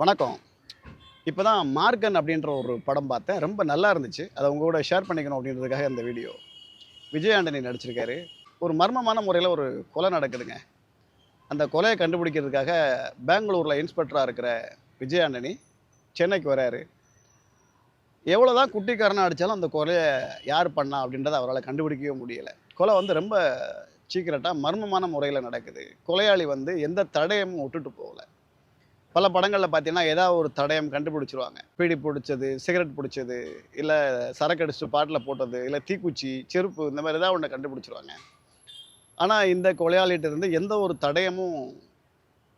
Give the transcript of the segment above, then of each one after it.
வணக்கம். இப்போ தான் மார்கன் அப்படின்ற ஒரு படம் பார்த்தேன். ரொம்ப நல்லா இருந்துச்சு. அதை உங்கள் கூட ஷேர் பண்ணிக்கணும் அப்படின்றதுக்காக இந்த வீடியோ விஜய் ஆண்டனி நடிச்சிருக்காரு. ஒரு மர்மமான முறையில் ஒரு கொலை நடக்குதுங்க. அந்த கொலையை கண்டுபிடிக்கிறதுக்காக பெங்களூரில் இன்ஸ்பெக்டராக இருக்கிற விஜய் ஆண்டனி சென்னைக்கு வராரு. எவ்வளோ தான் குட்டிக்காரனாக அடித்தாலும் அந்த கொலையை யார் பண்ணா அப்படின்றத அவரால் கண்டுபிடிக்கவே முடியலை. கொலை வந்து ரொம்ப சீக்கிரட்டாக மர்மமான முறையில் நடக்குது. கொலையாளி வந்து எந்த தடையமும் விட்டுட்டு போகல. பல படங்களில் பார்த்தீங்கன்னா ஏதாவது ஒரு தடயம் கண்டுபிடிச்சிருவாங்க. பீடி பிடிச்சது சிகரெட் பிடிச்சது இல்லை சரக்கு அடிச்சுட்டு பாட்டில் போட்டது இல்லை தீக்குச்சி செருப்பு இந்த மாதிரி ஏதாவது ஒன்று கண்டுபிடிச்சிருவாங்க. ஆனால் இந்த கொலையாளிகிட்ட இருந்து எந்த ஒரு தடயமும்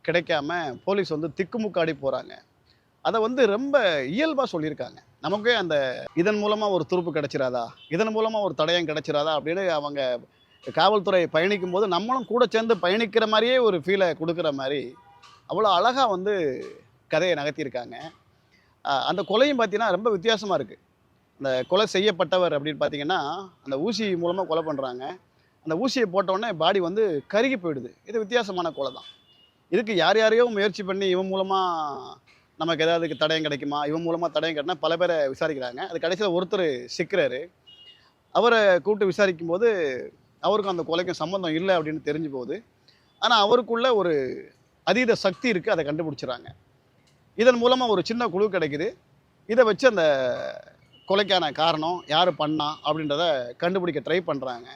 கிடைக்காம போலீஸ் வந்து திக்குமுக்காடி போகிறாங்க அதை வந்து ரொம்ப இயல்பாக சொல்லியிருக்காங்க. நமக்கே அந்த இதன் மூலமாக ஒரு துருப்பு கிடைச்சிராதா? இதன் மூலமாக ஒரு தடயம் கிடைச்சிராதா? அப்படின்னு அவங்க காவல்துறை பயணிக்கும் போது நம்மளும் கூட சேர்ந்து பயணிக்கிற மாதிரியே ஒரு ஃபீலை கொடுக்குற மாதிரி அவ்வளோ அழகாக வந்து கதையை நகர்த்தியிருக்காங்க. அந்த கொலையும் பார்த்தீங்கன்னா ரொம்ப வித்தியாசமாக இருக்குது அந்த கொலை செய்யப்பட்டவர் அப்படின்னு பார்த்தீங்கன்னா அந்த ஊசி மூலமாக கொலை பண்ணுறாங்க அந்த ஊசியை போட்ட பாடி வந்து கருகி போயிடுது. இது வித்தியாசமான கொலை தான். இதுக்கு யார் யாரையோ முயற்சி பண்ணி இவன் மூலமாக நமக்கு ஏதாவது தடயம் கிடைக்குமா? இவன் மூலமாக தடயம் கிடைனா பல பேரை விசாரிக்கிறாங்க. அது கடைசியில் ஒருத்தர் சிக்கிறாரு. அவரை கூப்பிட்டு விசாரிக்கும் போது அவருக்கும் அந்த கொலைக்கும் சம்மந்தம் இல்லை அப்படின்னு தெரிஞ்சு போகுது. ஆனால் அவருக்குள்ள ஒரு அதீத சக்தி இருக்குது அதை கண்டுபிடிச்சிடுறாங்க. இதன் மூலமாக ஒரு சின்ன குழு கிடைக்குது. இதை வச்சு அந்த கொலைக்கான காரணம் யார் பண்ணா அப்படின்றத கண்டுபிடிக்க ட்ரை பண்ணுறாங்க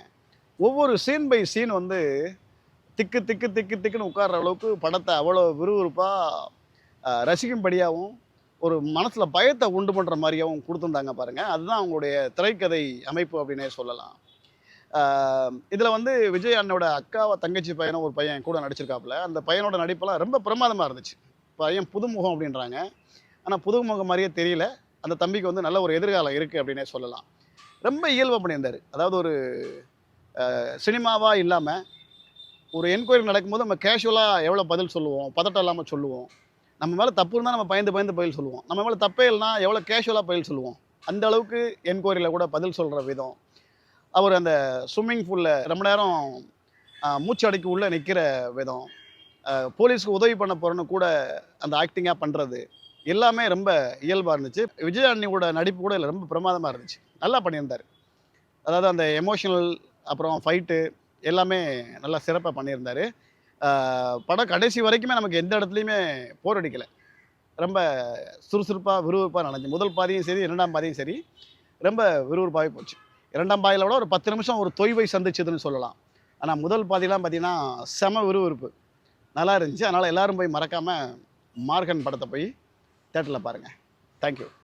ஒவ்வொரு சீன் பை சீன் வந்து திக்கு திக்கு திக்கு திக்குன்னு உட்கார்ற அளவுக்கு படத்தை அவ்வளோ விறுவிறுப்பாக ரசிக்கும்படியாகவும் ஒரு மனசில் பயத்தை உண்டு பண்ணுற மாதிரியாகவும் கொடுத்துருந்தாங்க பாருங்கள் அதுதான் அவங்களுடைய திரைக்கதை அமைப்பு அப்படின்னே சொல்லலாம். இதில் வந்து விஜய் அண்ணோட அக்காவை தங்கச்சி பையனும் ஒரு பையன் கூட நடிச்சிருக்காப்புல. அந்த பையனோட நடிப்பெல்லாம் ரொம்ப பிரமாதமாக இருந்துச்சு. பையன் புதுமுகம் அப்படின்றாங்க. ஆனால் புதுமுகம் மாதிரியே தெரியல. அந்த தம்பிக்கு வந்து நல்ல ஒரு எதிர்காலம் இருக்குது அப்படின்னே சொல்லலாம். ரொம்ப இயல்பாக பண்ணியிருந்தார். அதாவது ஒரு சினிமாவாக இல்லாமல் ஒரு என்கொயரி நடக்கும்போது நம்ம கேஷுவலாக எவ்வளோ பதில் சொல்லுவோம் பதட்டம் இல்லாமல் சொல்லுவோம். நம்ம மேலே தப்பு இருந்தால் நம்ம பயந்து பயந்து பதில் சொல்லுவோம். நம்ம மேலே தப்பே இல்லைனா எவ்வளோ கேஷுவலாக பதில் சொல்லுவோம். அந்த அளவுக்கு என்கொயரியில் கூட பதில் சொல்கிற விதம். அவர் அந்த ஸ்விம்மிங் பூலில் ரொம்ப நேரம் மூச்சு அடைக்கு உள்ளே நிற்கிற விதம். போலீஸ்க்கு உதவி பண்ண போகிறேன்னு கூட அந்த ஆக்டிங்காக பண்ணுறது எல்லாமே ரொம்ப இயல்பாக இருந்துச்சு. விஜயாண்ணியோட நடிப்பு கூட இல்லை ரொம்ப பிரமாதமாக இருந்துச்சு. நல்லா பண்ணியிருந்தார். அதாவது அந்த எமோஷனல் அப்புறம் ஃபைட்டு எல்லாமே நல்லா சிறப்பாக பண்ணியிருந்தார். படம் கடைசி வரைக்குமே நமக்கு எந்த இடத்துலையுமே போர் அடிக்கலை. ரொம்ப சுறுசுறுப்பாக விறுவிறுப்பாக நடந்துச்சு. முதல் பாதியும் சரி இரண்டாம் பாதியும் சரி ரொம்ப விறுவிறுப்பாகவே போச்சு. இரண்டாம் பாதியில் விட ஒரு பத்து நிமிஷம் ஒரு தொய்வை சந்திச்சதுன்னு சொல்லலாம். ஆனால் முதல் பாதிலாம் பார்த்தீங்கன்னா செம விறுவிறுப்பு. நல்லா இருந்துச்சு. அதனால் எல்லோரும் போய் மறக்காமல் மார்கன் படத்தை போய் தேட்டரில் பாருங்கள் தேங்க்யூ